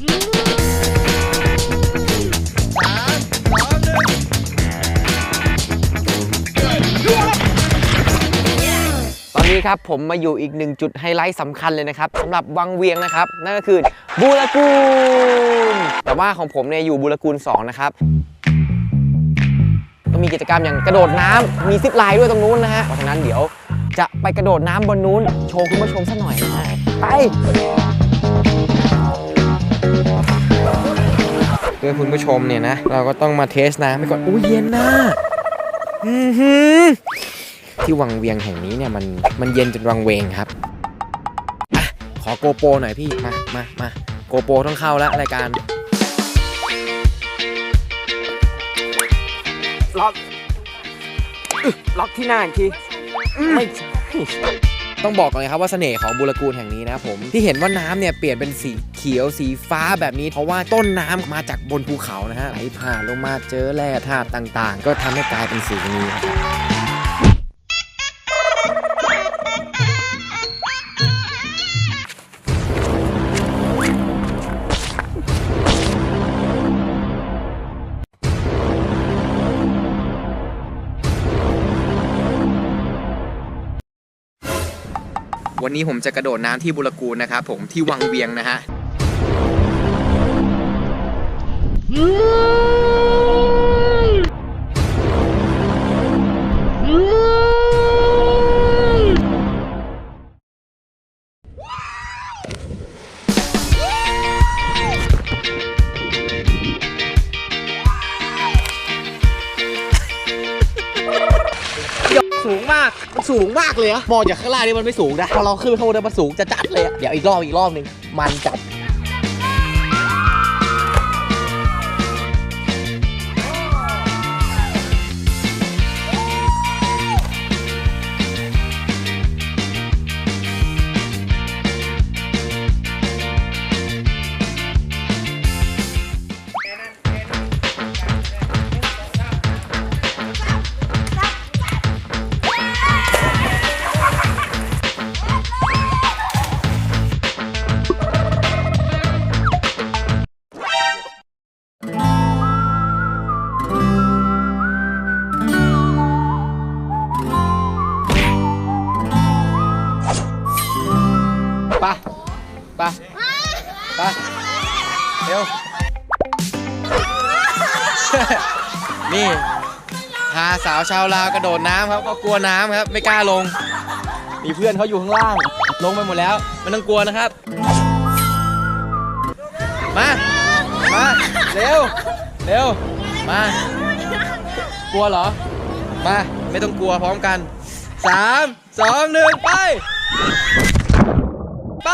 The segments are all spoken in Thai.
ตอนนี้ครับผมมาอยู่อีกหนึ่งจุดไฮไลท์สำคัญเลยนะครับสำหรับวังเวียงนะครับ นั่นก็คือบูรกูล แต่ว่าของผมเนี่ยอยู่บูรกูล 2 นะครับก็มีกิจกรรมอย่างกระโดดน้ำมีซิปไลน์ด้วยตรงนู้นนะฮะเพราะฉะนั้นเดี๋ยวจะไปกระโดดน้ำบนนู้น โชว์คุณผู้ชมสักหน่อยนะไป เพื่อคุณผู้ชมเนี่ยนะ เราก็ต้องมาเทสน้ำไปก่อนอุ้ยเย็นนะที่วังเวียงแห่งนี้เนี่ยมันมันเย็นจนวังเวงครับอะขอโกโปรหน่อยพี่ มามามาโกโปรต้องเข้าแล้วรายการล็อกล็อกที่หน้าอีกทีไม่ใช่ ต้องบอกก่อนเลยครับว่าเสน่ห์ของบุรกูลแห่งนี้นะครับผมที่เห็นว่าน้ำเนี่ยเปลี่ยนเป็นสีเขียวสีฟ้าแบบนี้ เพราะว่าต้นน้ำมาจากบนภูเขานะฮะไหลผ่านลงมาเจอแร่ธาตุต่างๆ ก็ทำให้กลายเป็นสีนี้ครับ วันนี้ผมจะกระโดดน้ำที่บุรกูลนะครับผมที่วังเวียงนะฮะ มาก มันสูงมากเลยอะมองจากข้างล่างนี่มันไม่สูงนะ พอเราขึ้นไปข้างบนมันสูงจะจัดเลยอะเดี๋ยวอีกรอบอีกรอบหนึ่งมันจัด ไปไปไปเร็วนี่พาสาวชาวลาวกระโดดน้ำครับเขากลัวน้ำครับ ไม่กล้าลง มีเพื่อนเขาอยู่ข้างล่าง ลงไปหมดแล้วไม่ต้องกลัวนะครับ มา มาเร็วเร็วมากลัวเหรอ มา ไม่ต้องกลัวพร้อมกันสามสองหนึ่งไป ไป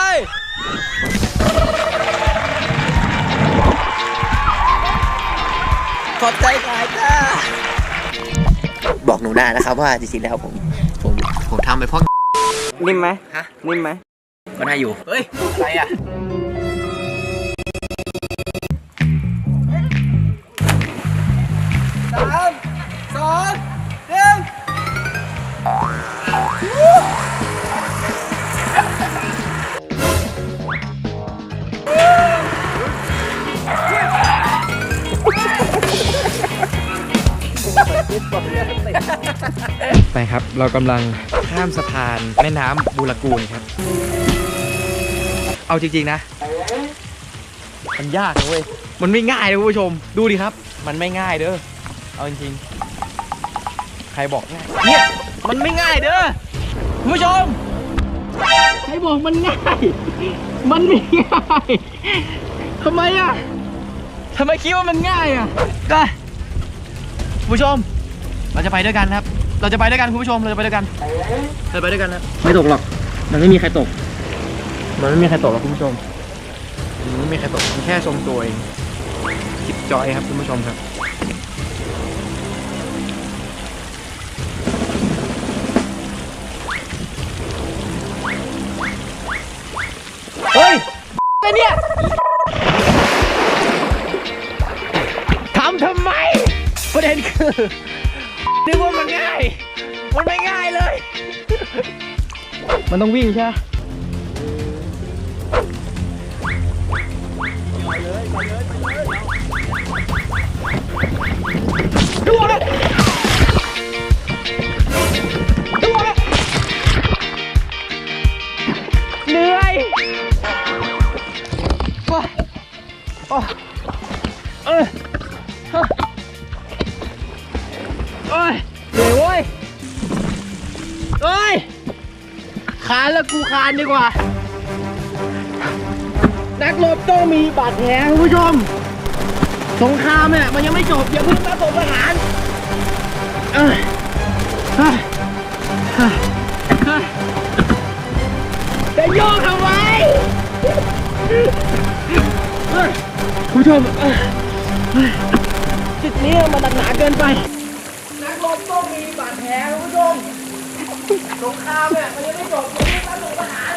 ขอบใจขายจ้าบอกหนูได้นะครับว่าจริงๆแล้วผมผมผมทำไปเพราะนิ่มไหมฮะนิ่มไหมก็ได้อยู่ เฮ้ยอะไรอะสามสอง ไปครับ เรากำลังข้ามสะพานแม่น้ำบูรกูลครับ เอาจริง ๆ นะ มันยากนะเว้ย มันไม่ง่ายนะคุณผู้ชม ดูดิครับ มันไม่ง่ายเด้อ เอาจริงๆ ใครบอกง่าย เนี่ย มันไม่ง่ายเด้อ คุณผู้ชม ใครบอกมันง่าย มันไม่ง่ายทำไมอะทำไมคิดว่ามันง่ายอะก็คุณผู้ชม เราจะไปด้วยกันครับ เราจะไปด้วยกันคุณผู้ชม เราจะไปด้วยกันเราจะไปด้วยกันนะไม่ตกหรอก มันไม่มีใครตก มันไม่มีใครตกหรอกคุณผู้ชมมันไม่มีใครตกมันแค่ทรงตัวเองจิบจอยครับคุณผู้ชมครับเฮ้ยอะไรเนี่ยทำทำไมประเด็นคือ นึกว่ามันง่าย มันไม่ง่ายเลย มันต้องวิ่งใช่ไหมดูเลยดูเลยเหนื่อยโอ้โอ้เออ เอ้ยคานแล้วกูคานดีกว่า นักรบต้องมีบาดแผลคุณผู้ชม สงครามเนี่ยมันยังไม่จบอย่าเพิ่งมาสมทหารเอ้ยเฮ้ยเฮ้ยเฮ้ยจะโยกทำไมเฮ้ยคุณผู้ชมเอ้ยเฮ้ยจุดนี้มันหนักหนาเกินไป นักรบต้องมีบาดแผลคุณผู้ชม สงครามเนี่ยมันยังไม่จบอย่าเพิ่งมาสมทหาร